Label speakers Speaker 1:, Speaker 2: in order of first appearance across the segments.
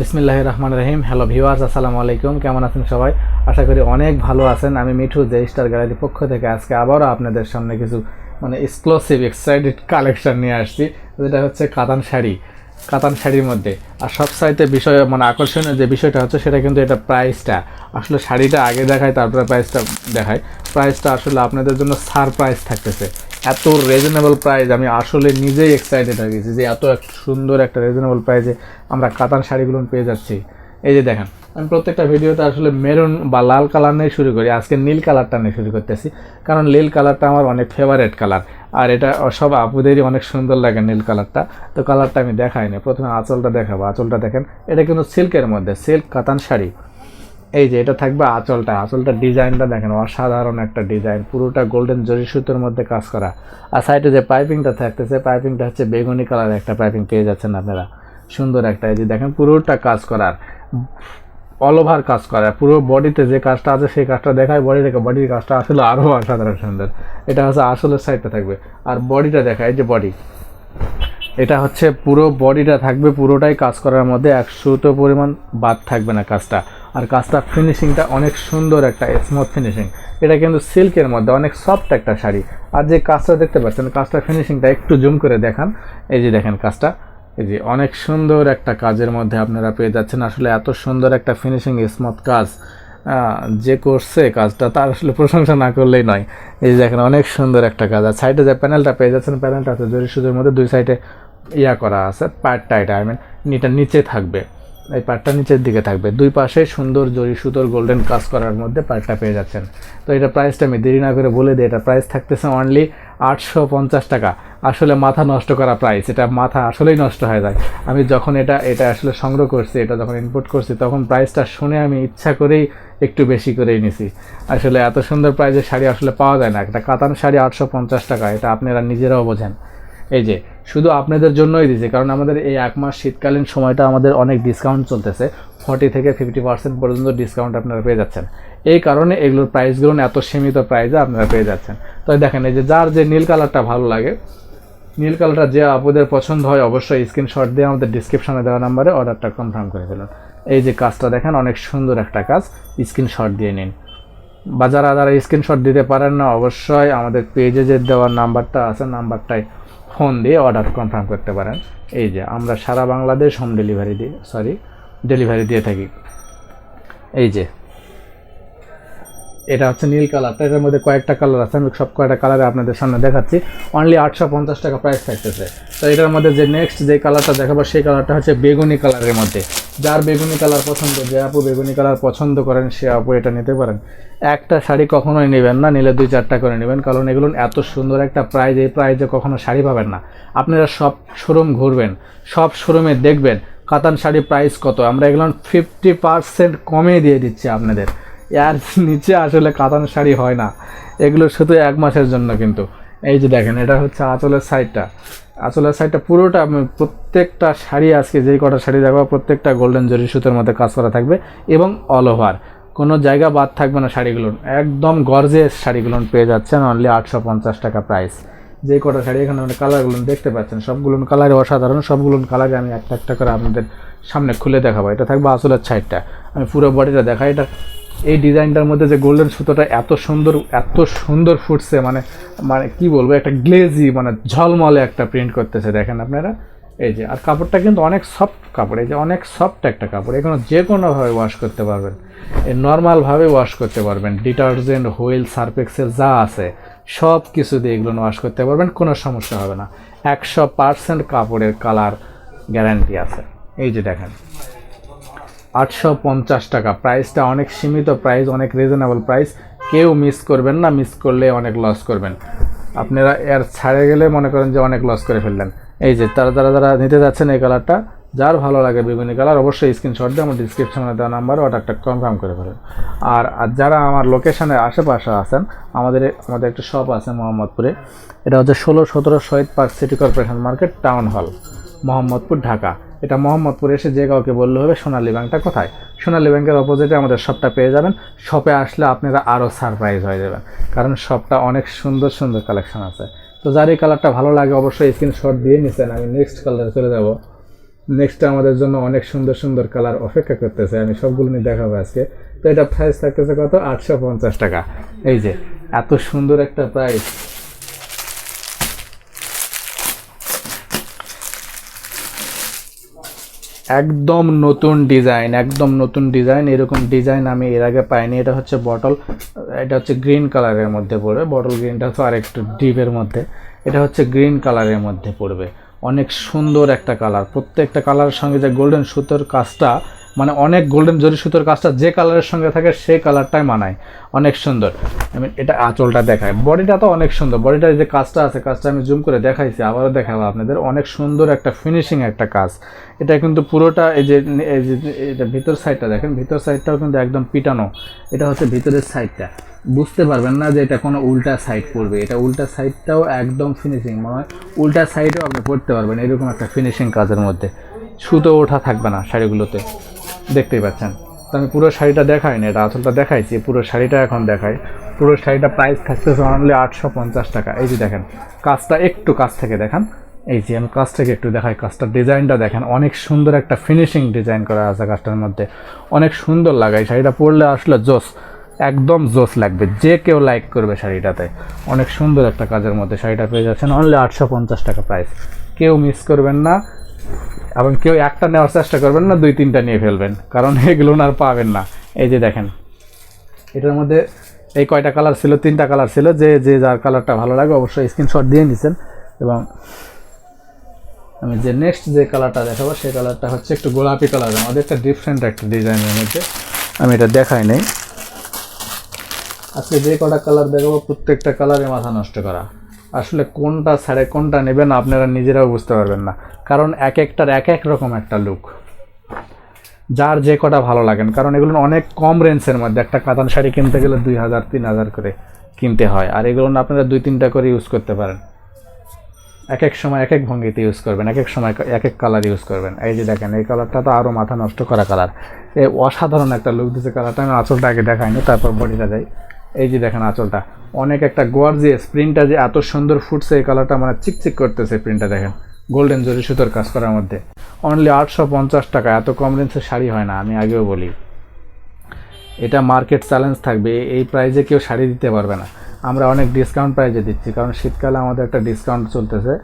Speaker 1: বিসমিল্লাহ রহমান রহিম hello viewers আসসালামু আলাইকুম। কেমন আছেন সবাই? আশা করি অনেক ভালো আছেন। আমি মিঠু জে স্টার গ্যালারির পক্ষ থেকে আজকে আবারও আপনাদের সামনে কিছু মানে এক্সক্লুসিভ এক্সাইটেড কালেকশন নিয়ে আসছি, যেটা হচ্ছে কাতান শাড়ি, কাতান শাড়ির মধ্যে। আর সবসাইতে বিষয় মানে আকর্ষণীয় যে বিষয়টা হচ্ছে, সেটা কিন্তু এটা প্রাইসটা আসলে শাড়িটা আগে দেখায়, তারপরে প্রাইসটা দেখায়। প্রাইসটা আসলে আপনাদের জন্য সারপ্রাইজ থাকতেছে। এত রিজনেবল প্রাইস আমি আসলে নিজেই এক্সাইটেড হয়ে গেছি যে এত সুন্দর একটা রিজনেবল প্রাইসে আমরা কাতান শাড়িগুলো পেয়ে যাচ্ছি। এই যে দেখেন, আমি প্রত্যেকটা ভিডিওতে আসলে মেরুন বা লাল কালার নিয়ে শুরু করি, আজকে নীল কালারটা নিয়ে শুরু করতেছি। কারণ নীল কালারটা আমার অনেক ফেভারেট কালার আর এটা সব আপুদেরই অনেক সুন্দর লাগে নীল কালারটা তো কালারটা আমি দেখাই দেখাইনি, প্রথমে আঁচলটা দেখাবো। আঁচলটা দেখেন, এটা কিন্তু সিল্কের মধ্যে সিল্ক কাতান শাড়ি। এই যে এটা থাকবে আঁচলটা। আঁচলটা ডিজাইনটা দেখেন, অসাধারণ একটা ডিজাইন। পুরোটা গোল্ডেন জরি সুতোর মধ্যে কাজ করা। আর সাইডে যে পাইপিংটা থাকতেছে পাইপিংটা হচ্ছে বেগুনি কালার একটা পাইপিং পেয়ে যাচ্ছেন আপনারা। সুন্দর একটা, এই যে দেখেন পুরোটা কাজ করার অল ওভার কাজ করা। পুরো বডিতে যে কাজটা আছে, সেই কাজটা দেখায় বডি রেখে বডির কাজটা আসলে আরও অসাধারণ সুন্দর। এটা হচ্ছে আসলের সাইডটা থাকবে। আর বডিটা দেখায় এই যে বডি এটা হচ্ছে পুরো বডিটা থাকবে, পুরোটাই কাজ করার মধ্যে একশোটো পরিমাণ বাদ থাকবে না কাজটা। আর কাজটা ফিনিশিংটা অনেক সুন্দর একটা স্মুথ ফিনিশিং এটা কিন্তু সিল্কের মধ্যে অনেক সফট একটা শাড়ি। আর যে কাজটা দেখতে পাচ্ছেন, কাজটা ফিনিশিংটা একটু জুম করে দেখান। এই যে দেখেন কাজটা, এই যে অনেক সুন্দর একটা কাজের মধ্যে আপনারা পেয়ে যাচ্ছেন। আসলে এত সুন্দর একটা ফিনিশিং স্মুথ কাজ যে করছে কাজটা তার আসলে প্রশংসা না করলেই নয়। এই যে দেখেন অনেক সুন্দর একটা কাজ। আর সাইডে যে প্যানেলটা পেয়ে যাচ্ছেন প্যানেলটা আছে জরি সুতোর মধ্যে দুই সাইডে ইয়া করা আছে পার্টটা এটা আই মিন নিটা নিচে থাকবে। এই পার্টটা নিচের দিকে থাকবে। দুই পাশে সুন্দর জরি সুতোর গোল্ডেন কাজ করার মধ্যে পার্টটা পেয়ে যাচ্ছেন। তো এটা প্রাইসটা আমি দেরি না করে বলে দিই, এটা প্রাইস থাকতেছে অনলি আটশো পঞ্চাশ টাকা। আসলে মাথা নষ্ট করা প্রাইস এটা মাথা আসলেই নষ্ট হয়ে যায়। আমি যখন এটা এটা আসলে সংগ্রহ করছি, এটা যখন ইনপুট করছি, তখন প্রাইসটা শুনে আমি ইচ্ছা করেই একটু বেশি করেই নিছি। আসলে এত সুন্দর প্রাইসের শাড়ি আসলে পাওয়া যায় না। একটা কাতান শাড়ি আটশো পঞ্চাশ টাকা, এটা আপনারা নিজেরাও বোঝেন। এই যে শুধু আপনাদের জন্যই দিয়েছে, কারণ আমাদের এই এক মাস শীতকালীন সময়টা আমাদের অনেক ডিসকাউন্ট চলতেছে। ফর্টি থেকে ফিফটি পার্সেন্ট পর্যন্ত ডিসকাউন্ট আপনারা পেয়ে যাচ্ছেন। এই কারণে এগুলোর প্রাইসগুলো এত সীমিত প্রাইসে আপনারা পেয়ে যাচ্ছেন। তো দেখেন, এই যে যার যে নীল কালারটা ভালো লাগে, নীল কালারটা যে আপনাদের পছন্দ হয় অবশ্যই স্ক্রিনশট দিয়ে আমাদের ডিসক্রিপশনে দেওয়া নাম্বারে অর্ডারটা কনফার্ম করে ফেলুন। এই যে কাজটা দেখেন, অনেক সুন্দর একটা কাজ স্ক্রিনশট দিয়ে নিন। বা যারা যারা স্ক্রিনশট দিতে পারেন না, অবশ্যই আমাদের পেজে যে দেওয়ার নাম্বারটা আছে নাম্বারটাই ফোন দিয়ে অর্ডার কনফার্ম করতে পারেন। এই যে, আমরা সারা বাংলাদেশ হোম ডেলিভারি দিয়ে সরি ডেলিভারি দিয়ে থাকি। এই যে এটা হচ্ছে নীল কালারটা, এটার মধ্যে কয়েকটা কালার আছে, আমি সব কয়েকটা কালারে আপনাদের সামনে দেখাচ্ছি। অনলি আটশো পঞ্চাশ টাকা প্রাইস থাকতেছে। তো এটার মধ্যে যে নেক্সট যে কালারটা দেখাবো, সেই কালারটা হচ্ছে বেগুনি কালারের মধ্যে। যার বেগুনি কালার পছন্দ, যে আপু বেগুনি কালার পছন্দ করেন, সে আপু এটা নিতে পারেন। একটা শাড়ি কখনোই নেবেন না, নিলে দুই চারটা করে নেবেন। কারণ এগুলো এত সুন্দর একটা প্রাইজ এই প্রাইজে কখনো শাড়ি পাবেন না। আপনারা সব শোরুম ঘুরবেন, সব শোরুমে দেখবেন কাতান শাড়ি প্রাইস কত। আমরা এগুলো ফিফটি পার্সেন্ট কমে দিয়ে দিচ্ছি আপনাদের। এর নিচে আসলে কাতান শাড়ি হয় না। এগুলো শুধু এক মাসের জন্য কিন্তু। এই যে দেখেন, এটা হচ্ছে আঁচলের সাইডটা আঁচলের সাইডটা পুরোটা প্রত্যেকটা শাড়ি আজকে যেই কটা শাড়ি দেখাবো, প্রত্যেকটা গোল্ডেন জরি সুতোর মধ্যে কাজ করা থাকবে এবং অল ওভার কোনো জায়গা বাদ থাকবে না শাড়িগুলো। একদম গর্জেস শাড়িগুলো পেয়ে যাচ্ছেন অনলি আটশো পঞ্চাশ টাকা প্রাইস যে কটা শাড়ি এখানে মানে কালারগুলো দেখতে পাচ্ছেন, সবগুলো কালারে অসাধারণ, সবগুলো কালারে আমি একটা একটা করে আপনাদের সামনে খুলে দেখাবো। এটা থাকবে আসলের সাইডটা আমি পুরো বডিটা দেখাই, এটা এই ডিজাইনটার মধ্যে যে গোল্ডেন সুতোটা এত সুন্দর এত সুন্দর ফুটছে মানে মানে কি বলব, একটা গ্লেজি মানে ঝলমলে একটা প্রিন্ট করতেছে, দেখেন আপনারা? এই যে, আর কাপড়টা কিন্তু অনেক সফট কাপড়, এই যে অনেক সফট একটা কাপড় এখানে যে কোনোভাবে ওয়াশ করতে পারবেন। এই নর্মালভাবে ওয়াশ করতে পারবেন ডিটারজেন্ট হুইল সার্ফেক্সেল যা আছে, সব কিছু দিয়ে এগুলো ওয়াশ করতে পারবেন, কোনো সমস্যা হবে না। একশো পার্সেন্ট কাপড়ের কালার গ্যারান্টি আছে। এই যে দেখেন আটশো পঞ্চাশ টাকা। প্রাইসটা অনেক সীমিত প্রাইস অনেক রিজনেবল প্রাইস কেউ মিস করবেন না মিস করলে অনেক লস করবেন। আপনারা এর ছাড়ে গেলে মনে করেন যে অনেক লস করে ফেললেন। এই যে, তারা যারা যারা নিতে যাচ্ছেন এই কালারটা যার ভালো লাগে বিভিন্ন কালার অবশ্যই স্ক্রিনশট দিয়ে আমার ডিসক্রিপশনে দেওয়া নাম্বার অর্ডারটা কনফার্ম করে ফেলেন। আর যারা আমার লোকেশনের আশেপাশে আছেন, আমাদের আমাদের একটা শপ আছে মোহাম্মদপুরে। এটা হচ্ছে ষোলো সতেরো Shahid park city corporation market, town hall, Mohammadpur, Dhaka. এটা মোহাম্মদপুরে এসে যে কাউকে বললে হবে সোনালী ব্যাংকটা কোথায়? সোনালী ব্যাংকের অপোজিটে আমাদের শপটা পেয়ে যাবেন। শপে আসলে আপনারা আরও সারপ্রাইজ হয়ে যাবেন। কারণ শপটা অনেক সুন্দর সুন্দর কালেকশন আছে। তো যার এই কালারটা ভালো লাগে অবশ্যই স্ক্রিনশট দিয়ে নিচ্ছেন আমি নেক্সট কালারে চলে যাব। নেক্সট আমাদের জন্য অনেক সুন্দর সুন্দর কালার অপেক্ষা করতেছে। আমি সবগুলো নিয়ে দেখাবো আজকে। তো এটা প্রাইস থাকতেছে কত? আটশো পঞ্চাশ টাকা। এই যে, এত সুন্দর একটা প্রাইস একদম নতুন ডিজাইন, একদম নতুন ডিজাইন, এরকম ডিজাইন আমি এর আগে পাইনি। এটা হচ্ছে বটল, এটা হচ্ছে গ্রিন কালারের মধ্যে পড়বে। বটল গ্রিনটা তো আরেকটু ডিপের মধ্যে। এটা হচ্ছে গ্রিন কালারের মধ্যে পড়বে। অনেক সুন্দর একটা কালার। প্রত্যেকটা কালারের সঙ্গে যে গোল্ডেন সুতোর কাজটা মানে অনেক গোল্ডেন জরি সুতোর কাজটা যে কালারের সঙ্গে থাকে, সেই কালারটাই মানায়। অনেক সুন্দর। আমি এটা আঁচলটা দেখায়। বডিটা তো অনেক সুন্দর। বডিটার যে কাজটা আছে, কাজটা আমি জুম করে দেখাইছি, আবারও দেখাবো আপনাদের। অনেক সুন্দর একটা ফিনিশিং একটা কাজ। এটা কিন্তু পুরোটা এই যে এই যে, এটা ভিতর সাইডটা দেখেন। ভিতর সাইডটাও কিন্তু একদম পিটানো। এটা হচ্ছে ভিতরের সাইডটা বুঝতে পারবেন না যে এটা কোনো উল্টা সাইড পড়বে এটা উল্টা সাইডটাও একদম ফিনিশিং মনে হয় উল্টা সাইডেও আপনি পড়তে পারবেন এরকম একটা ফিনিশিং কাজের মধ্যে। সুতো ওঠা থাকবে না শাড়িগুলোতে। দেখতেই পাচ্ছেন। তো আমি পুরো শাড়িটা দেখাইনি, এটা আঁচলটা দেখাইছি, পুরো শাড়িটা এখন দেখাই। পুরো শাড়িটা প্রাইস থাকতেছে অনলি আটশো পঞ্চাশ টাকা। এই যে দেখেন, কাজটা একটু কাছ থেকে দেখান। এই যে আমি কাজ থেকে একটু দেখাই, কাজটার ডিজাইনটা দেখেন। অনেক সুন্দর একটা ফিনিশিং ডিজাইন করা আছে কাজটার মধ্যে। অনেক সুন্দর লাগাই শাড়িটা পরলে আসলে জোস, একদম জোস লাগবে। যে কেউ লাইক করবে শাড়িটাতে। অনেক সুন্দর একটা কাজের মধ্যে শাড়িটা পেয়ে যাচ্ছেন। অনলি আটশো পঞ্চাশ টাকা প্রাইস কেউ মিস করবেন না। এবং কেউ একটা নেওয়ার চেষ্টা করবেন না, দুই, তিনটা নিয়ে ফেলবেন। কারণ এগুলো আর পাবেন না। এই যে দেখেন, এটার মধ্যে এই কয়টা কালার ছিল? তিনটা কালার ছিল। যে যে যার কালারটা ভালো লাগে অবশ্যই স্ক্রিনশট দিয়ে নিছেন। এবং আমি যে নেক্সট যে কালারটা দেখাবো, সেই কালারটা হচ্ছে একটু গোলাপি কালার। আমাদের একটা ডিফারেন্ট একটা ডিজাইনের মধ্যে। আমি এটা দেখাই নেই। আজকে যে কটা কালার দেখাবো, প্রত্যেকটা কালারে মাথা নষ্ট করা। আসলে কোনটা ছাড়ে কোনটা নেবেন আপনারা নিজেরাও বুঝতে পারবেন না। কারণ এক একটার এক এক রকম একটা লুক যার যে কটা ভালো লাগেন। কারণ এগুলো অনেক কম রেঞ্জের মধ্যে। একটা কাতান শাড়ি কিনতে গেলে দুই হাজার, তিন হাজার করে কিনতে হয়। আর এগুলো আপনারা দুই, তিনটা করে ইউজ করতে পারেন। এক এক সময়, এক এক ভঙ্গিতে ইউজ করবেন। এক এক সময়, এক এক কালার ইউজ করবেন। এই যে দেখেন, এই কালারটা তো আরও মাথা নষ্ট করা কালার এই অসাধারণ একটা লুক দিচ্ছে কালারটা আমি আঁচলটা আগে দেখাইনি, তারপর বডিটা যাই এই যে দেখেন আঁচলটা। অনেক একটা গোয়ার্জিয়াস প্রিন্টটা যে এত সুন্দর ফুটছে, এই কালারটা মানে চিকচিক করতেছে প্রিন্টটা দেখেন। গোল্ডেন জরি সুতোর কাজ করার মধ্যে। অনলি আটশো পঞ্চাশ টাকা, এত কম রেঞ্জের শাড়ি হয় না, আমি আগেও বলি। এটা মার্কেট চ্যালেঞ্জ থাকবে, এই- এই প্রাইজে কেউ শাড়ি দিতে পারবে না। আমরা অনেক ডিসকাউন্ট প্রাইজে দিচ্ছি, কারণ শীতকালে আমাদের একটা ডিসকাউন্ট চলতেছে।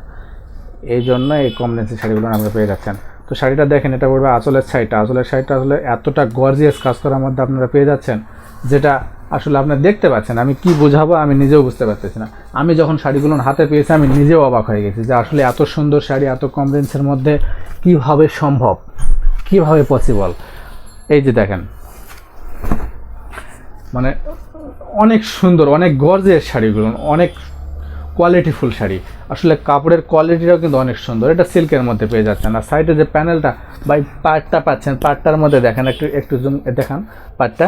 Speaker 1: এই জন্য এই কম রেঞ্জের শাড়িগুলো আমরা পেয়ে যাচ্ছেন। তো শাড়িটা দেখেন, এটা পড়বে আঁচলের শাড়িটা। আঁচলের শাড়িটা আসলে এতটা গর্জিয়াস কাজ করার মধ্যে আপনারা পেয়ে যাচ্ছেন, যেটা আসলে আপনারা দেখতে পাচ্ছেন, আমি কি বোঝাবো আমি নিজেও বুঝতে পারতেছি না। আমি যখন শাড়িগুলো হাতে পেয়েছি, আমি নিজেও অবাক হয়ে গেছি যে আসলে এত সুন্দর শাড়ি, এত কম রেঞ্জের মধ্যে কীভাবে সম্ভব? কীভাবে পসিবল এই যে দেখেন। মানে অনেক সুন্দর, অনেক গর্জের শাড়িগুলো, অনেক কোয়ালিটিফুল শাড়ি। আসলে কাপড়ের কোয়ালিটিটাও কিন্তু অনেক সুন্দর। এটা সিল্কের মধ্যে পেয়ে যাচ্ছেন। আর সাইডে যে প্যানেলটা বা পার্টটা পাচ্ছেন পার্টটার মধ্যে দেখেন, একটু একটু জুম দেখান পার্টটা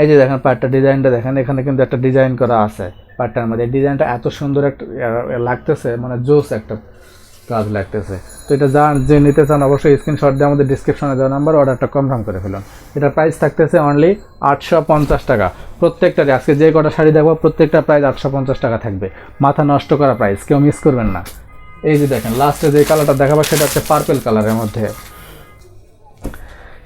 Speaker 1: এই যে দেখেন পার্টটা ডিজাইনটা দেখেন, এখানে কিন্তু একটা ডিজাইন করা আছে পার্টটার মধ্যে। ডিজাইনটা এত সুন্দর একটা লাগতেছে মানে জোস একটা কাজ লাগতেছে। তো এটা যা যে নিতে চান অবশ্যই স্ক্রিনশট দিয়ে আমাদের ডিসক্রিপশনে দেওয়া নাম্বার অর্ডারটা কনফার্ম করে ফেলুন। এটা প্রাইস থাকতেছে অনলি আটশো পঞ্চাশ টাকা। প্রত্যেকটা, আজকে যে কটা শাড়ি দেখব, প্রত্যেকটা প্রাইস আটশো পঞ্চাশ টাকা থাকবে। মাথা নষ্ট করা প্রাইস কেউ মিস করবেন না। এই যে দেখেন লাস্টে যে কালারটা দেখাবো, সেটা হচ্ছে পার্পেল কালারের মধ্যে।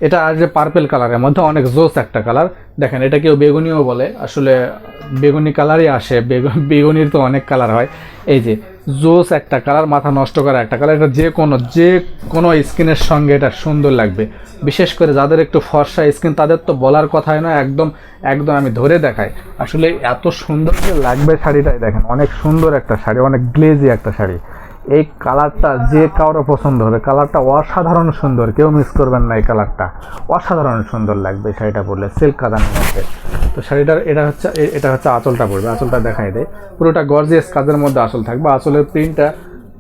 Speaker 1: এটা আর যে পার্পেল কালারের মধ্যে অনেক জোস একটা কালার দেখেন, এটা কেউ বেগুনিও বলে। আসলে বেগুনি কালারই আসে বেগুন বেগুনির তো অনেক কালার হয়। এই যে, জোস একটা কালার মাথা নষ্ট করা একটা কালার এটা যে কোনো যে কোনো স্কিনের সঙ্গে এটা সুন্দর লাগবে। বিশেষ করে যাদের একটু ফর্সা স্কিন তাদের তো বলার কথাই না একদম একদম আমি ধরে দেখাই। আসলে এত সুন্দর যে লাগবে শাড়িটাই, দেখেন, অনেক সুন্দর একটা শাড়ি, অনেক গ্লেজি একটা শাড়ি। এই কালারটা যে কারও পছন্দ হবে, কালারটা অসাধারণ সুন্দর, কেউ মিস করবেন না এই কালারটা। অসাধারণ সুন্দর লাগবে শাড়িটা পরলে সিল্ক কাদানের মধ্যে। তো শাড়িটার, এটা হচ্ছে এটা হচ্ছে আঁচলটা পড়বে আঁচলটা দেখাই দেয় পুরোটা গর্জিয়াস কাজের মধ্যে আঁচল থাকবে, আঁচলের প্রিন্টটা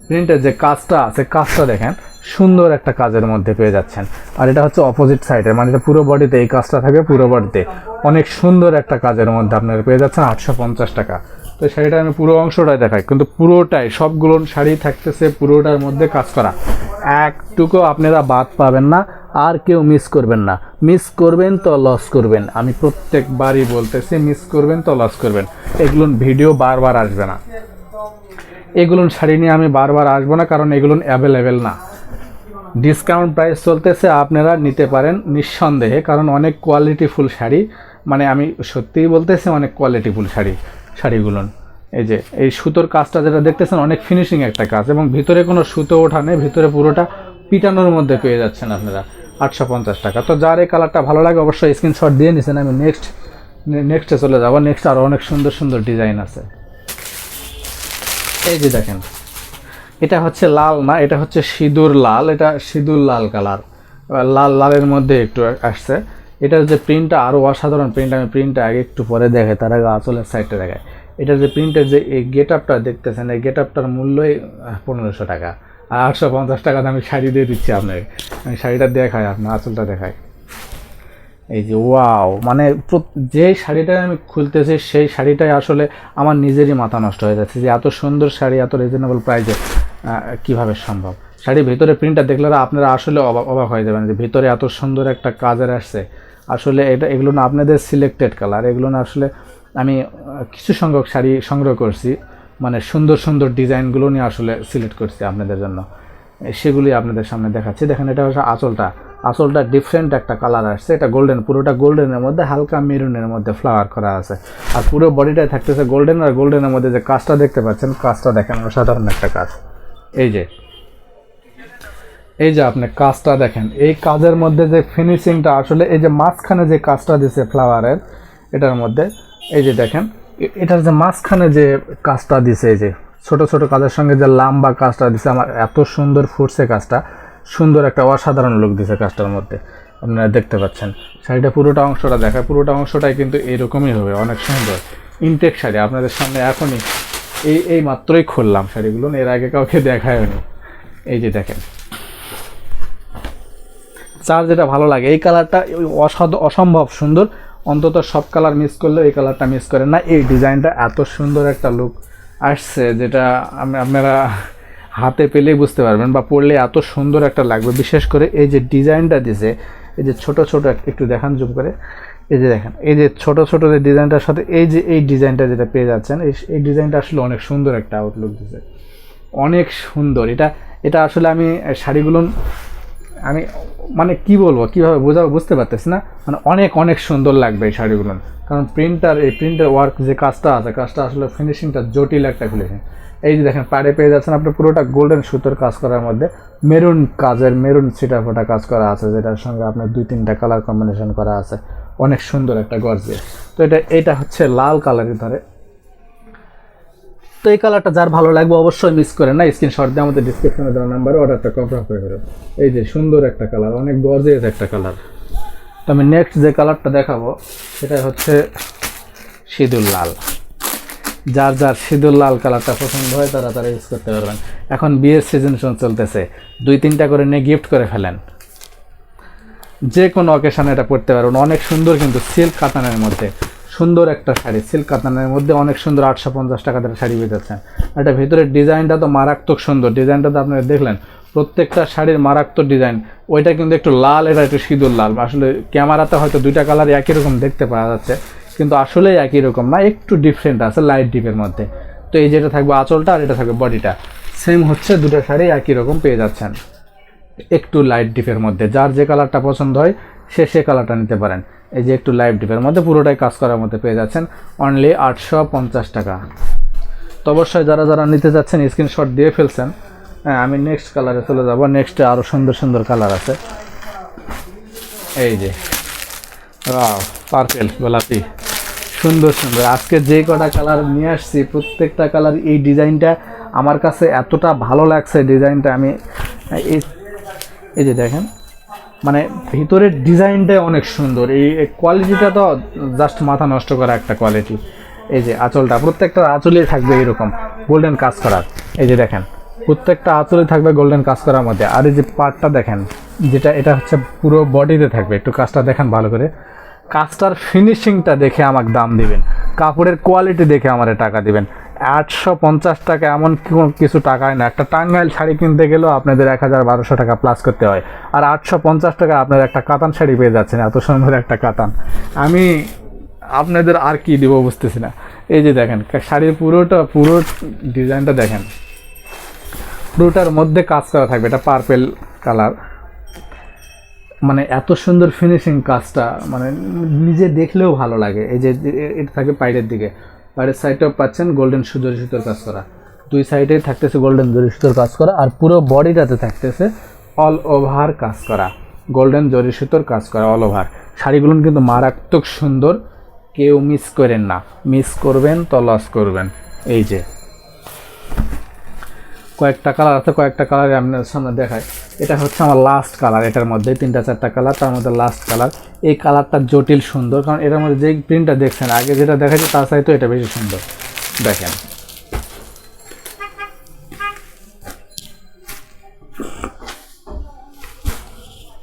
Speaker 1: প্রিন্টের যে কাজটা আছে কাজটা দেখেন, সুন্দর একটা কাজের মধ্যে পেয়ে যাচ্ছেন। আর এটা হচ্ছে অপোজিট সাইডের মানে এটা পুরো বডিতে এই কাজটা থাকে পুরো বডিতে অনেক সুন্দর একটা কাজের মধ্যে আপনারা পেয়ে যাচ্ছেন আটশো পঞ্চাশ টাকা। তো শাড়িটা আমি পুরো অংশটাই দেখাই, কিন্তু পুরোটাই, সবগুলো শাড়ি থাকতেছে পুরোটার মধ্যে কাজ করা। একটুকু আপনারা বাদ পাবেন না, আর কেউ মিস করবেন না। মিস করবেন তো লস করবেন। আমি প্রত্যেকবারই বলতেছি মিস করবেন তো লস করবেন। এগুলো ভিডিও বারবার আসবে না। এগুলো শাড়ি নিয়ে আমি বারবার আসব না, কারণ এগুলো অ্যাভেলেবেল না। ডিসকাউন্ট প্রাইস চলতেছে, আপনারা নিতে পারেন নিঃসন্দেহে, কারণ অনেক কোয়ালিটিফুল শাড়ি। মানে আমি সত্যিই বলতেছি, অনেক কোয়ালিটিফুল শাড়ি। শাড়িগুলো। এই যে, এই সুতোর কাজটা যেটা দেখতেছেন, অনেক ফিনিশিং একটা কাজ এবং ভিতরে কোনো সুতো ওঠা নেই, ভিতরে পুরোটা পিটানোর মধ্যে পেয়ে যাচ্ছেন আপনারা আটশো পঞ্চাশ টাকা। তো যার এই কালারটা ভালো লাগে অবশ্যই স্ক্রিনশট দিয়ে নিছেন, আমি নেক্সট নেক্সটে চলে যাব। নেক্সট আরও অনেক সুন্দর সুন্দর ডিজাইন আছে। এই যে দেখেন, এটা হচ্ছে লাল না, এটা হচ্ছে সিঁদুর লাল, এটা সিঁদুর লাল কালার লাল, লালের মধ্যে একটু আসছে। এটার যে প্রিন্টটা আরও অসাধারণ প্রিন্ট আমি প্রিন্টটা আগে একটু পরে দেখাই তার আগে আঁচলের সাইডটা দেখায় এটার যে প্রিন্টের যে এই গেট আপটা দেখতেছেন, এই গেট আপটার মূল্যই পনেরোশো টাকা। আর আটশো পঞ্চাশ টাকা আমি শাড়ি দিয়ে দিচ্ছি আপনাকে। আমি শাড়িটা দেখাই, আপনার আঁচলটা দেখাই। এই যে ওয়াও মানে যে শাড়িটা আমি খুলতেছি, সেই শাড়িটাই আসলে আমার নিজেরই মাথা নষ্ট হয়ে যাচ্ছে যে এত সুন্দর শাড়ি, এত রিজনেবল প্রাইসে কীভাবে সম্ভব? শাড়ির ভিতরে প্রিন্টটা দেখলে আপনারা আসলে অবাক অবাক হয়ে যাবেন যে ভিতরে এত সুন্দর একটা কাজের আসছে। আসলে এটা, এগুলো না আপনাদের সিলেক্টেড কালার এগুলো না আসলে আমি কিছু সংখ্যক শাড়ি সংগ্রহ করছি মানে সুন্দর সুন্দর ডিজাইনগুলো নিয়ে আসলে সিলেক্ট করছি আপনাদের জন্য। সেগুলি আপনাদের সামনে দেখাচ্ছি। দেখেন, এটা হচ্ছে আঁচলটা। আঁচলটা ডিফারেন্ট একটা কালার আসছে। এটা গোল্ডেন পুরোটা গোল্ডেনের মধ্যে হালকা মেরুনের মধ্যে ফ্লাওয়ার করা আছে। আর পুরো বডিটাই থাকতেছে গোল্ডেন আর গোল্ডেনের মধ্যে যে কাজটা দেখতে পাচ্ছেন, কাজটা দেখেন অসাধারণ একটা কাজ। এই যে এই যে আপনি কাজটা দেখেন, এই কাজের মধ্যে যে ফিনিশিংটা আসলে এই যে মাঝখানে যে কাজটা দিছে ফ্লাওয়ারের এটার মধ্যে, এই যে দেখেন এটার যে মাঝখানে যে কাজটা দিছে, এই যে ছোট ছোট কাজের সঙ্গে যে লম্বা কাজটা দিছে, আমার এত সুন্দর ফুটছে কাজটা, সুন্দর একটা অসাধারণ লুক দিছে কাজটার মধ্যে, আপনারা দেখতে পাচ্ছেন। শাড়িটা পুরোটা অংশটা দেখায়, পুরোটা অংশটাই কিন্তু এরকমই হবে, অনেক সুন্দর। ইনটেক শাড়ি, আপনাদের সামনে এখনই এই এই মাত্রই খুললাম শাড়িগুলো, এর আগে কাউকে দেখায়নি। এই যে দেখেন যার যেটা ভালো লাগে, এই কালারটা অসাধ, অসম্ভব সুন্দর। অন্তত সব কালার মিস করলেও এই কালারটা মিস করেন না। এই ডিজাইনটা এত সুন্দর একটা লুক আসছে যেটা আপনারা হাতে পেলেই বুঝতে পারবেন বা পড়লে এত সুন্দর একটা লাগবে। বিশেষ করে এই যে ডিজাইনটা দিছে, এই যে ছোট ছোট একটু দেখান জুম করে। এই যে দেখেন, এই যে ছোট ছোট যে ডিজাইনটার সাথে এই যে, এই ডিজাইনটা যেটা পেয়ে যাচ্ছেন, এই ডিজাইনটা আসলে অনেক সুন্দর একটা আউটলুক দিছে। অনেক সুন্দর। এটা এটা আসলে আমি শাড়িগুলো আমি মানে কি বলব, কীভাবে বোঝাবো বুঝতে পারতেছি না। মানে অনেক অনেক সুন্দর লাগবে এই শাড়িগুলো। কারণ প্রিন্টার এই প্রিন্টার ওয়ার্ক যে কাজটা আছে, কাজটা আসলে ফিনিশিংটা জটিল একটা ফিনিশিং এই যে দেখেন, পাড়ে পেয়ে যাচ্ছেন আপনি, পুরোটা গোল্ডেন সুতোর কাজ করার মধ্যে মেরুন কাজের মেরুন ছিটা ফোটা কাজ করা আছে, যেটার সঙ্গে আপনার দুই, তিনটা কালার কম্বিনেশন করা আছে। অনেক সুন্দর একটা গর্জে তো এটা এটা হচ্ছে লাল কালারের ধরে তো এই কালারটা যার ভালো লাগবে অবশ্যই মিস করেন না। স্ক্রিনশট দিয়ে আমাদের ডিসক্রিপশনে দেওয়া নাম্বারে অর্ডারটা কনফার্ম করে ফেরো এই যে সুন্দর একটা কালার অনেক গর্জিয়াস একটা কালার তো আমি নেক্সট যে কালারটা দেখাবো সেটা হচ্ছে সিঁদুর লাল। যার যার সিঁদুর লাল কালারটা পছন্দ হয়, তারা তারা ইউজ করতে পারবেন। এখন বিয়ের সিজন চলতেছে। দুই তিনটা করে নিয়ে গিফট করে ফেলেন। যে কোনো অকেশানে এটা পড়তে পারবেন অনেক সুন্দর কিন্তু সিল্ক কাতানের মধ্যে। সুন্দর একটা শাড়ি সিল্ক কাতানের মধ্যে অনেক সুন্দর আটশো পঞ্চাশ টাকা দিয়ে শাড়ি বেঁধেছেন এটা ভিতরের ডিজাইনটা তো মারাত্মক সুন্দর। ডিজাইনটা তো আপনারা দেখলেন, প্রত্যেকটা শাড়ির মারাত্মক ডিজাইন। ওইটা কিন্তু একটু লাল, এটা একটু সিঁদুর লাল। আসলে ক্যামেরাতে হয়তো দুইটা কালার একই রকম দেখতে পাওয়া যাচ্ছে, কিন্তু আসলে একই রকম না, একটু ডিফারেন্ট আছে লাইট ডিপের মধ্যে। তো এই যেটা থাকবে আঁচলটা আর এটা থাকবে বডিটা সেম হচ্ছে দুটো শাড়ি একই রকম পেয়ে যাচ্ছেন। একটু লাইট ডিপের মধ্যে, যার যে কালারটা পছন্দ হয় সে কালারটা নিতে পারেন। এই যে একটু লাইভ ডিপের মধ্যে পুরোটাই কাজ করার মধ্যে পেয়ে যাচ্ছেন অনলি আটশো পঞ্চাশ টাকা। তো অবশ্যই যারা যারা নিতে যাচ্ছেন স্ক্রিনশট দিয়ে ফেলছেন হ্যাঁ আমি নেক্সট কালারে চলে যাব। নেক্সটে আরও সুন্দর সুন্দর কালার আছে। এই যে পার্পেল গোলাপি, সুন্দর সুন্দর। আজকে যে কটা কালার নিয়ে আসছি, প্রত্যেকটা কালার এই ডিজাইনটা আমার কাছে এতটা ভালো লাগছে ডিজাইনটা আমি, এই এই যে দেখেন মানে ভিতরের ডিজাইনটাই অনেক সুন্দর। এই কোয়ালিটিটা তো জাস্ট মাথা নষ্ট করা একটা কোয়ালিটি এই যে আঁচলটা, প্রত্যেকটা আঁচলেই থাকবে এরকম গোল্ডেন কাজ করার। এই যে দেখেন, প্রত্যেকটা আঁচলে থাকবে গোল্ডেন কাজ করার মধ্যে। আর এই যে পার্টটা দেখেন, যেটা, এটা হচ্ছে পুরো বডিতে থাকবে। একটু কাজটা দেখেন ভালো করে। কাজটার ফিনিশিংটা দেখে আমাকে দাম দিবেন। কাপড়ের কোয়ালিটি দেখে আমারে টাকা দিবেন। আটশো পঞ্চাশ টাকা এমন কিছু টাকায় না। একটা টাঙ্গাইল শাড়ি কিনতে গেলেও আপনাদের এক হাজার বারোশো টাকা প্লাস করতে হয়। আর আটশো পঞ্চাশ টাকা আপনার একটা কাতান শাড়ি পেয়ে যাচ্ছেন, এত সুন্দর একটা কাতান। আমি আপনাদের আর কি দিব বুঝতেছি না। এই যে দেখেন, শাড়ির পুরোটা, পুরো ডিজাইনটা দেখেন। পুরোটার মধ্যে কাজ করা থাকবে, এটা পার্পেল কালার মানে এত সুন্দর ফিনিশিং কাজটা মানে নিজে দেখলেও ভালো লাগে। এই যে এটা থাকে পাইরের দিকে। পাইরের সাইডটাও পাচ্ছেন গোল্ডেন জরি সুতোর কাজ করা। দুই সাইডেই থাকতেছে গোল্ডেন জরি সুতোর কাজ করা আর পুরো বডিটাতে থাকতেছে অল ওভার কাজ করা। গোল্ডেন জরি সুতোর কাজ করা অল ওভার শাড়িগুলো কিন্তু মারাত্মক সুন্দর, কেউ মিস করেন না। মিস করবেন তো লস করবেন। এই যে। কয়েকটা কালার আছে, কয়েকটা কালার আপনার সামনে দেখায় এটা হচ্ছে আমার লাস্ট কালার এটার মধ্যে তিনটা চারটা কালার তার মধ্যে লাস্ট কালার এই কালারটা জটিল সুন্দর, কারণ এটার মধ্যে যে প্রিন্টটা দেখছেন, আগে যেটা দেখাচ্ছে তার চাইতে এটা বেশি সুন্দর। দেখেন।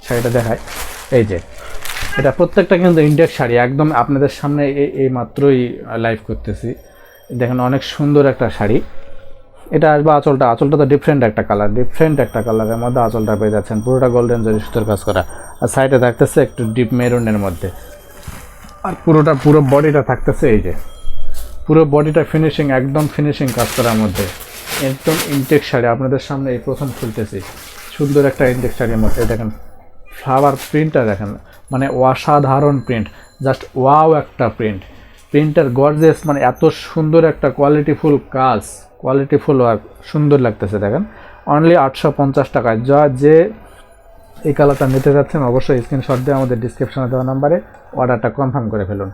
Speaker 1: শাড়িটা দেখায় এই যে, এটা প্রত্যেকটা কিন্তু ইন্ডেক্স শাড়ি, একদম আপনাদের সামনে এই মাত্রই লাইভ করতেছি। দেখেন অনেক সুন্দর একটা শাড়ি। এটা আসবে আঁচলটা। আঁচলটা তো ডিফারেন্ট একটা কালার ডিফারেন্ট একটা কালারের মধ্যে আঁচলটা পেয়ে যাচ্ছেন। পুরোটা গোল্ডেন জরি সুতোর কাজ করা। আর সাইডে থাকতেছে একটু ডিপ মেরুনের মধ্যে। আর পুরোটা, পুরো বডিটা থাকতেছে এই যে। পুরো বডিটা ফিনিশিং একদম ফিনিশিং কাজ করার মধ্যে। একদম ইনটেক শাড়ি। আপনাদের সামনে এই প্রথম খুলতেছি। সুন্দর একটা ইনটেক শাড়ির মধ্যে। দেখেন ফ্লাওয়ার প্রিন্টটা দেখেন। মানে অসাধারণ প্রিন্ট জাস্ট ওয়াও একটা প্রিন্ট প্রিন্টার গর্জেস মানে এত সুন্দর একটা কোয়ালিটিফুল কাজ। কোয়ালিটিফুল ওয়ার্ক সুন্দর লাগতেছে, দেখেন। অনলি আটশো পঞ্চাশ টাকায়। যা যে এই কালারটা নিতে যাচ্ছেন, অবশ্যই স্ক্রিনশট দিয়ে আমাদের ডিসক্রিপশনে দেওয়া নাম্বারে অর্ডারটা কনফার্ম করে ফেলুন।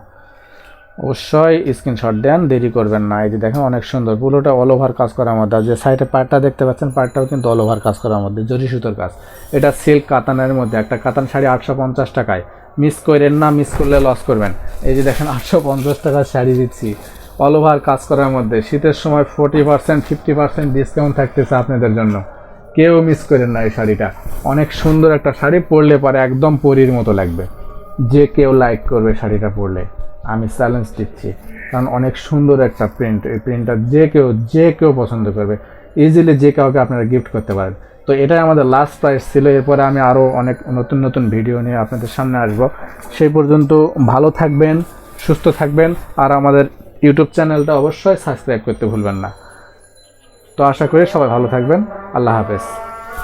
Speaker 1: অবশ্যই স্ক্রিনশট দেন, দেরি করবেন না। এই যে দেখেন, অনেক সুন্দর। পুরোটা অল ওভার কাজ করার মধ্যে। যে সাইডে পার্টটা দেখতে পাচ্ছেন পার্টটাও কিন্তু অল ওভার কাজ করার মধ্যে। জরি সুতোর কাজ। এটা সিল্ক কাতানের মধ্যে। একটা কাতান শাড়ি আটশো পঞ্চাশ টাকায়। মিস করেন না মিস করলে লস করবেন। এই যে দেখেন, আটশো পঞ্চাশ টাকার শাড়ি দিচ্ছি। অল ওভার কাজ করার মধ্যে। শীতের সময় forty percent fifty percent discount থাকতেছে আপনাদের জন্য। কেউ মিস করেন না এই শাড়িটা। অনেক সুন্দর একটা শাড়ি পরলে পরে একদম পরীর মতো লাগবে। যে কেউ লাইক করবে শাড়িটা পরলে। আমি চ্যালেঞ্জ দিচ্ছি। কারণ অনেক সুন্দর একটা প্রিন্ট এই প্রিন্টটা যে কেউ যে কেউ পছন্দ করবে। ইজিলি যে কাউকে আপনারা গিফট করতে পারেন। তো এটাই আমাদের লাস্ট প্রাইস ছিল। এরপরে আমি আরও অনেক নতুন নতুন ভিডিও নিয়ে আপনাদের সামনে আসব। সেই পর্যন্ত ভালো থাকবেন, সুস্থ থাকবেন। আর আমাদের ইউটিউব চ্যানেলটা অবশ্যই সাবস্ক্রাইব করতে ভুলবেন না। তো আশা করি সবাই ভালো থাকবেন। আল্লাহ হাফেজ।